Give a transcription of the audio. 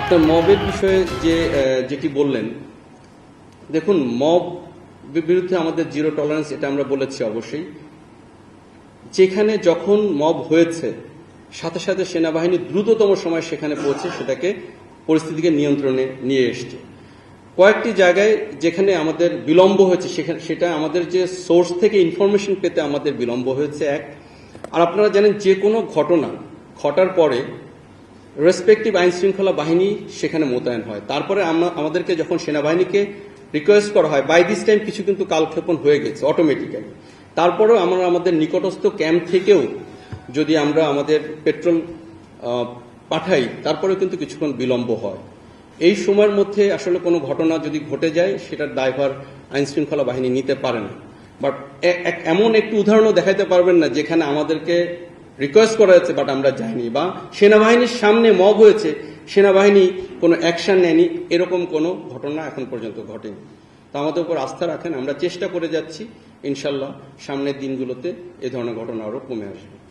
আপনার মবের বিষয়ে যে যেটি বললেন, দেখুন, মব বিরুদ্ধে আমাদের জিরো টলারেন্স, এটা আমরা বলেছি অবশ্যই। যেখানে যখন মব হয়েছে, সাথে সাথে সেনাবাহিনী দ্রুততম সময় সেখানে পৌঁছে সেটাকে পরিস্থিতিকে নিয়ন্ত্রণে নিয়ে এসছে। কয়েকটি জায়গায় যেখানে আমাদের বিলম্ব হয়েছে, সেখানে সেটা আমাদের যে সোর্স থেকে ইনফরমেশন পেতে আমাদের বিলম্ব হয়েছে, এক। আর আপনারা জানেন যে কোনো ঘটনা ঘটার পরে রেসপেক্টিভ আইন শৃঙ্খলা বাহিনী সেখানে মোতায়েন হয়। তারপরে আমরা, আমাদেরকে যখন সেনাবাহিনীকে রিকোয়েস্ট করা হয় বাই দিস টাইম কিছু কিন্তু কালক্ষেপণ হয়ে গেছে অটোমেটিক্যালি তারপরেও আমরা আমাদের নিকটস্থ ক্যাম্প থেকেও যদি আমরা আমাদের পেট্রোল পাঠাই, তারপরেও কিন্তু কিছুক্ষণ বিলম্ব হয়। এই সময়ের মধ্যে আসলে কোনো ঘটনা যদি ঘটে যায়, সেটার দায়ভার আইন শৃঙ্খলা বাহিনী নিতে পারে না। বাট এমন একটু উদাহরণও দেখাতে পারবেন না, যেখানে আমাদেরকে রিকোয়েস্ট করা হয়েছে বাট আমরা যাইনি, বা সেনাবাহিনীর সামনে মব হয়েছে, সেনাবাহিনী কোনো অ্যাকশন নেয়নি, এরকম কোনো ঘটনা এখন পর্যন্ত ঘটেনি। তো আমাদের উপর আস্থা রাখেন, আমরা চেষ্টা করে যাচ্ছি, ইনশাল্লাহ সামনের দিনগুলোতে এ ধরনের ঘটনা আরও কমে আসবে।